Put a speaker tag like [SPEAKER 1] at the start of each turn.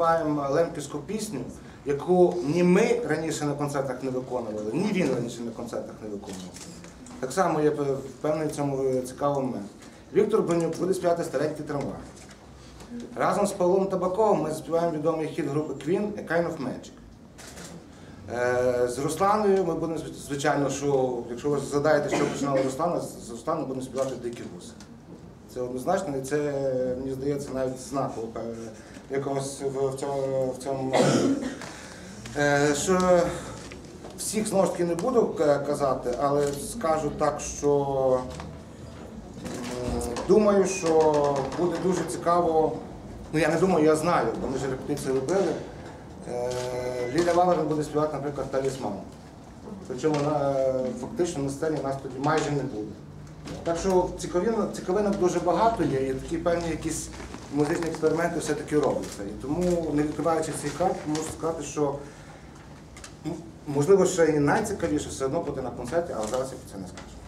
[SPEAKER 1] Співаємо лемківську пісню, яку ні ми раніше на концертах не виконували, ні він раніше на концертах не виконував. Так само є певний в цьому цікавий момент. Віктор Бонюк буде співати старенький трамвай. Разом з Павлом Табаковим ми заспіваємо відомий хіт групи Queen «A Kind of Magic». Е, З Русланою ми будемо, звичайно, що якщо ви задаєте, що починали Руслана, з Русланом будемо співати Дикі гуси. Це однозначно, і це, мені здається, навіть знаково е, якогось в, цьому. В цьому е, що всіх знову ж таки не буду казати, але скажу так, що думаю, що буде дуже цікаво. Ну я не думаю, я знаю, бо ми ж репетиції робили. Е, Ліля Валерин буде співати, наприклад, талісман. Причому на, фактично на сцені нас тоді майже не буде. Так що цікавинок, дуже багато є, і такі певні якісь музичні експерименти все-таки робляться. І тому, не відкриваючи цих карт, можу сказати, що можливо ще і найцікавіше все одно буде на концерті, але зараз я про це не скажу.